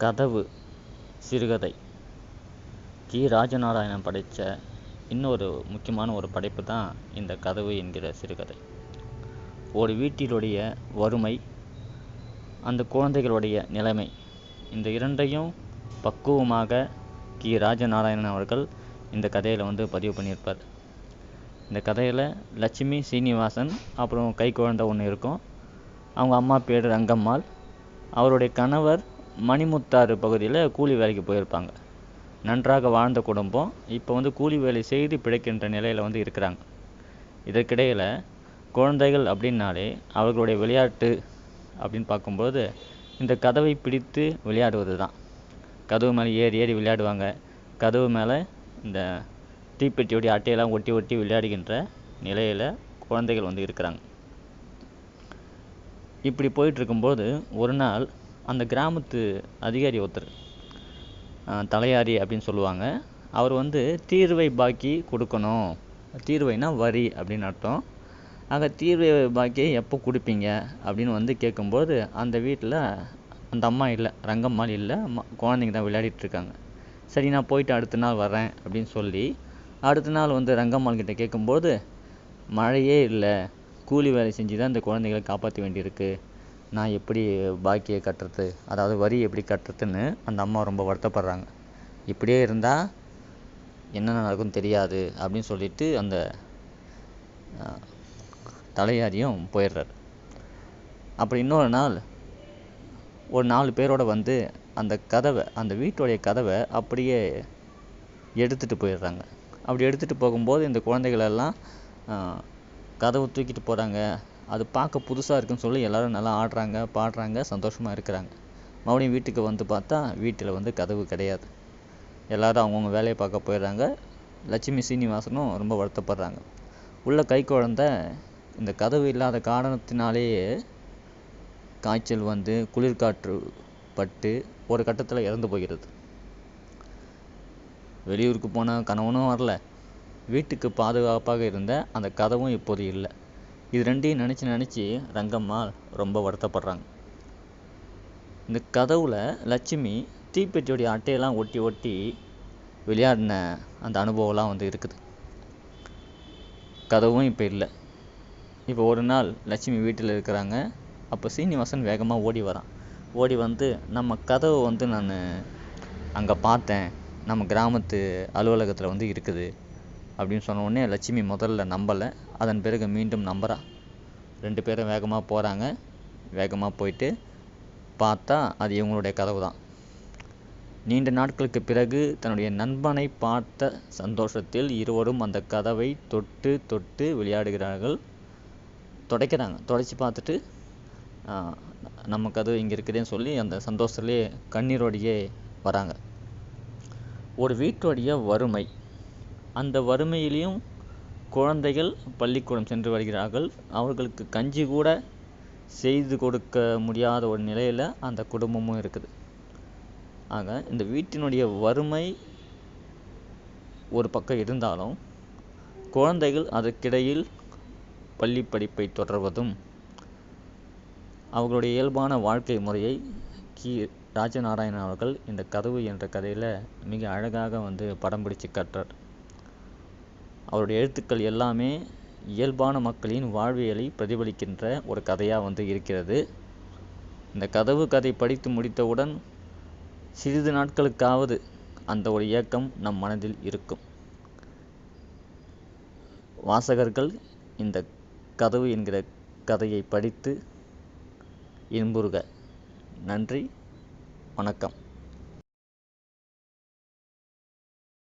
கதவு சிறுகதை. கி. ராஜநாராயணன் படைத்த இன்னொரு முக்கியமான ஒரு படைப்பு தான் இந்த கதவு என்கிற சிறுகதை. ஒரு வீட்டிலுடைய வறுமை அந்த குழந்தைகளுடைய நிலைமை இந்த இரண்டையும் பக்குவமாக கி. ராஜநாராயணன் அவர்கள் இந்த கதையில் வந்து பதிவு பண்ணியிருப்பார். இந்த கதையில் லட்சுமி சீனிவாசன் அப்புறம் கை குழந்தை ஒன்று இருக்கும். அவங்க அம்மா பேர் ரங்கம்மாள். அவருடைய கணவர் மணிமுத்தாறு பகுதியில் கூலி வேலைக்கு போயிருப்பாங்க. நன்றாக வாழ்ந்த குடும்பம். இப்போ வந்து கூலி வேலை செய்து பிழைக்கின்ற நிலையில் வந்து இருக்கிறாங்க. இதற்கிடையில் குழந்தைகள் அப்படின்னாலே அவர்களுடைய விளையாட்டு அப்படின்னு பார்க்கும்போது இந்த கதவை பிடித்து விளையாடுவது தான் கதவு மேலே ஏறி ஏறி விளையாடுவாங்க. கதவு மேலே இந்த தீப்பெட்டியோடைய அட்டையெல்லாம் ஒட்டி ஒட்டி விளையாடுகின்ற நிலையில் குழந்தைகள் வந்து இருக்கிறாங்க. இப்படி போயிட்டுருக்கும்போது ஒரு நாள் அந்த கிராமத்து அதிகாரி ஒருத்தர் தலையாரி அப்படின்னு சொல்லுவாங்க. அவர் வந்து தீர்வை பாக்கி கொடுக்கணும். தீர்வைனா வரி அப்படின்னு அர்த்தம். ஆக தீர்வை பாக்கி எப்போ கொடுப்பீங்க அப்படின்னு வந்து கேட்கும்போது அந்த வீட்டில் அந்த அம்மா இல்லை ரங்கம்மாள் இல்லை அம்மா குழந்தைங்க தான் விளையாடிட்டு இருக்காங்க. சரி நான் போயிட்டு அடுத்த நாள் வரேன் அப்படின்னு சொல்லி அடுத்த நாள் வந்து ரங்கம்மாள் கிட்ட கேட்கும்போது மழையே இல்லை கூலி வேலை செஞ்சு தான் இந்த குழந்தைகளை காப்பாற்ற வேண்டியிருக்கு. நான் எப்படி பாக்கியை கட்டுறது அதாவது வரி எப்படி கட்டுறதுன்னு அந்த அம்மா ரொம்ப வருத்தப்படுறாங்க. இப்படியே இருந்தால் என்னென்ன நடக்கும்னு தெரியாது அப்படின்னு சொல்லிட்டு அந்த தலையாரியும் போயிடுறாரு. அப்புறம் இன்னொரு நாள் ஒரு நாலு பேரோட வந்து அந்த கதவை அந்த வீட்டுடைய கதவை அப்படியே எடுத்துகிட்டு போயிடுறாங்க. அப்படி எடுத்துகிட்டு போகும்போது இந்த குழந்தைகளெல்லாம் கதவை தூக்கிட்டு போகிறாங்க அது பார்க்க புதுசாக இருக்குன்னு சொல்லி எல்லோரும் நல்லா ஆடுறாங்க பாடுறாங்க சந்தோஷமாக இருக்கிறாங்க. மறுபடியும் வீட்டுக்கு வந்து பார்த்தா வீட்டில் வந்து கதவு கிடையாது. எல்லோரும் அவங்கவுங்க வேலையை பார்க்க போயிடுறாங்க. லட்சுமி சீனிவாசனும் ரொம்ப வருத்தப்படுறாங்க. உள்ள கை குழந்த இந்த கதவு இல்லாத காரணத்தினாலேயே காய்ச்சல் வந்து குளிர்காற்று பட்டு ஒரு கட்டத்தில் இறந்து போகிறது. வெளியூருக்கு போன கணவனும் வரல. வீட்டுக்கு பாதுகாப்பாக இருந்த அந்த கதவும் இப்போது இல்லை. இது ரெண்டையும் நினச்சி நினச்சி ரங்கம்மாள் ரொம்ப வருத்தப்படுறாங்க. இந்த கதவுல லட்சுமி தீப்பெட்டியோடைய அட்டையெல்லாம் ஒட்டி ஒட்டி விளையாடின அந்த அனுபவம்லாம் வந்து இருக்குது. கதவும் இப்போ இல்லை. இப்போ ஒரு நாள் லட்சுமி வீட்டில் இருக்கிறாங்க. அப்போ சீனிவாசன் வேகமாக ஓடி வரான். ஓடி வந்து நம்ம கதவை வந்து நான் அங்கே பார்த்தேன். நம்ம கிராமத்து அலுவலகத்தில் வந்து இருக்குது. அப்படின்னு சொன்ன உடனே லட்சுமி முதல்ல நம்பலை. அதன் பிறகு மீண்டும் நம்புகிறா ரெண்டு பேரும் வேகமாக போகிறாங்க வேகமாக போயிட்டு பார்த்தா அது இவங்களுடைய கதவு தான் நீண்ட நாட்களுக்கு பிறகு தன்னுடைய நண்பனை பார்த்த சந்தோஷத்தில் இருவரும் அந்த கதவை தொட்டு தொட்டு விளையாடுகிறார்கள். துடைக்கிறாங்க. துடைச்சி பார்த்துட்டு நம்ம கதவு இங்கே இருக்குதுன்னு சொல்லி அந்த சந்தோஷத்துலேயே கண்ணீரோடையே வராங்க. ஒரு வீட்டோடைய வறுமை அந்த வறுமையிலையும் குழந்தைகள் பள்ளிக்கூடம் சென்று வருகிறார்கள். அவர்களுக்கு கஞ்சி கூட செய்து கொடுக்க முடியாத ஒரு நிலையில் அந்த குடும்பமும் இருக்குது. ஆக இந்த வீட்டினுடைய வறுமை ஒரு பக்கம் இருந்தாலும் குழந்தைகள் அதற்கிடையில் பள்ளி படிப்பை தொடர்வதும் அவர்களுடைய இயல்பான வாழ்க்கை முறையை கி. ராஜநாராயணன் அவர்கள் இந்த கதவு என்ற கதையில் மிக அழகாக வந்து படம் பிடிச்சு கட்டுறார். அவருடைய எழுத்துக்கள் எல்லாமே இயல்பான மக்களின் வாழ்வியலை பிரதிபலிக்கின்ற ஒரு கதையாக வந்து இருக்கிறது. இந்த கதவு கதை படித்து முடித்தவுடன் சிறிது நாட்களுக்காவது அந்த ஒரு இயக்கம் நம் மனதில் இருக்கும். வாசகர்கள் இந்த கதவு என்கிற கதையை படித்து இன்புறுக. நன்றி. வணக்கம்.